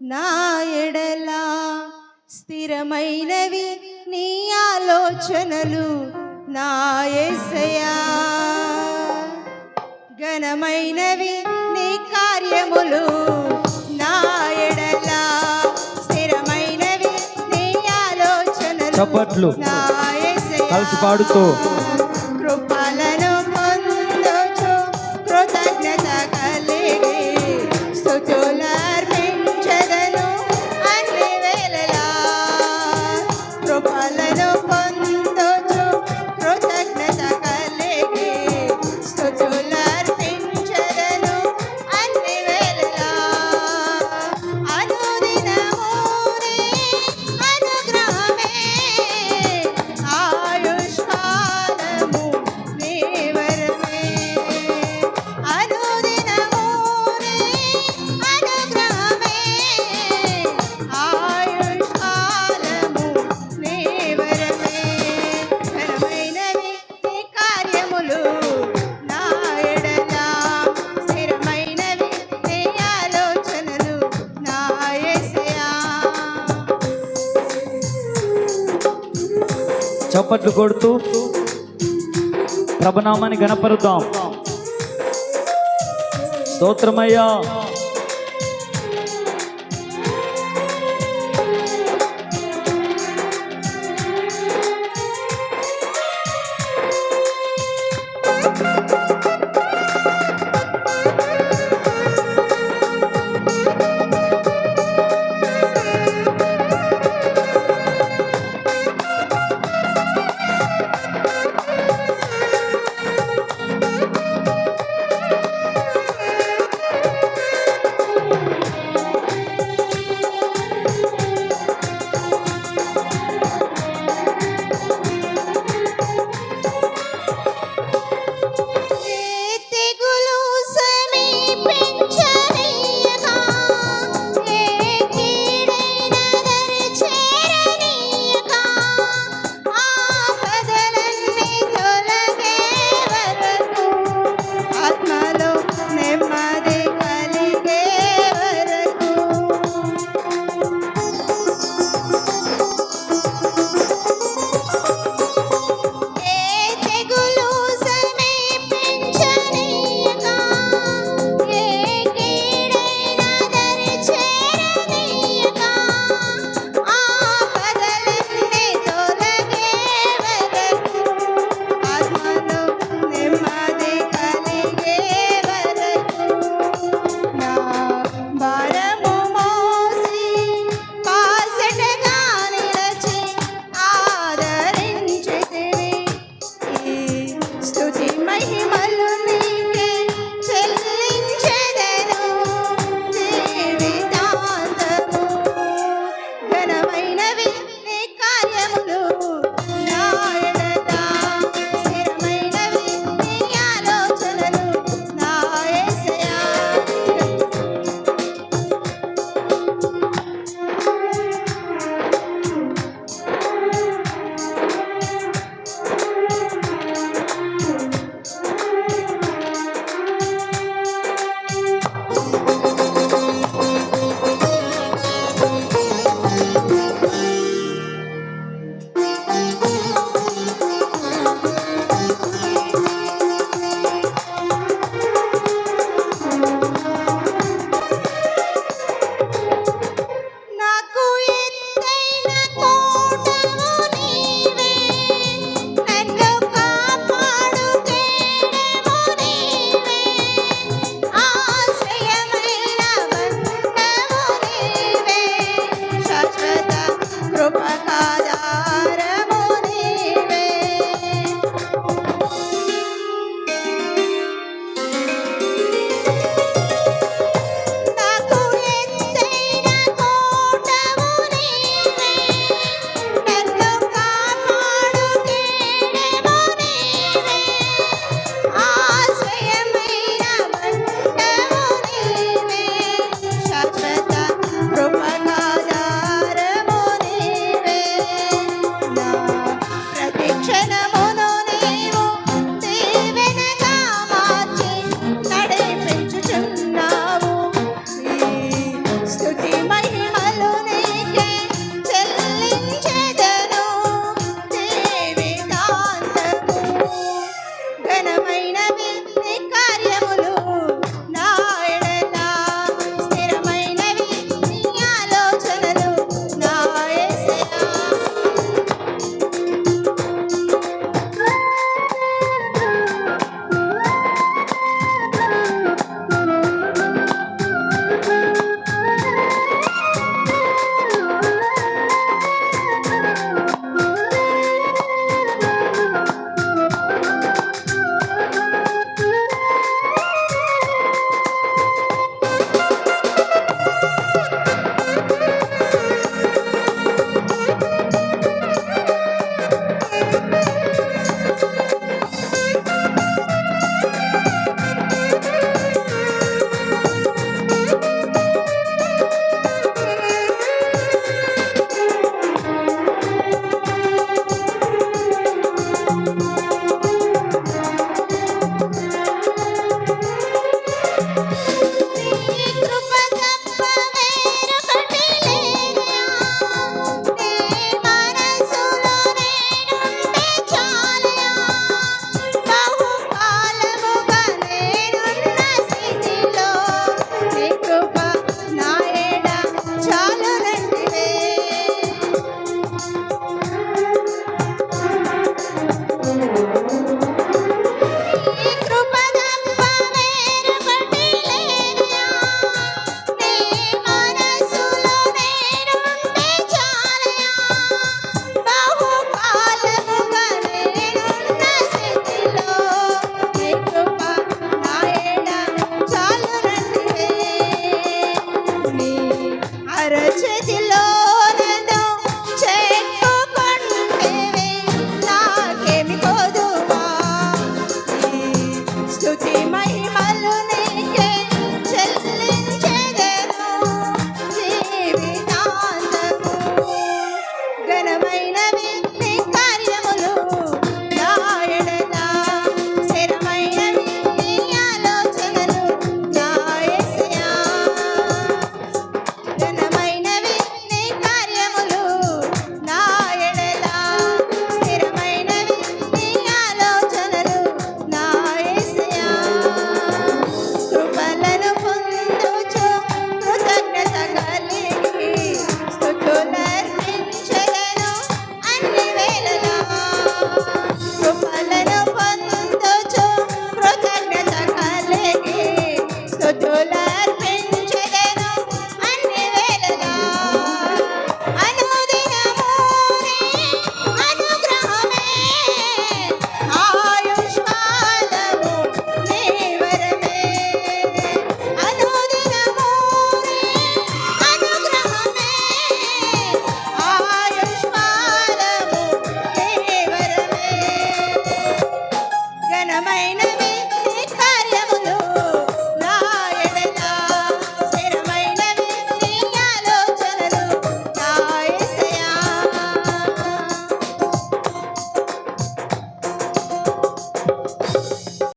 నా ఎడలా స్థిరమైనవి నీ ఆలోచనలు నా యేసయ్యా ఘనమైనవి నీ కార్యములు నా ఎడలా స్థిరమైనవి నీ ఆలోచనలు చప్పట్లు. కలిసి పాడుతూ చప్పట్లు కొడుతూ ప్రభనామాన్ని గణపరుద్దాం స్తోత్రమయ్యా. ఘనమైనవి மைனவே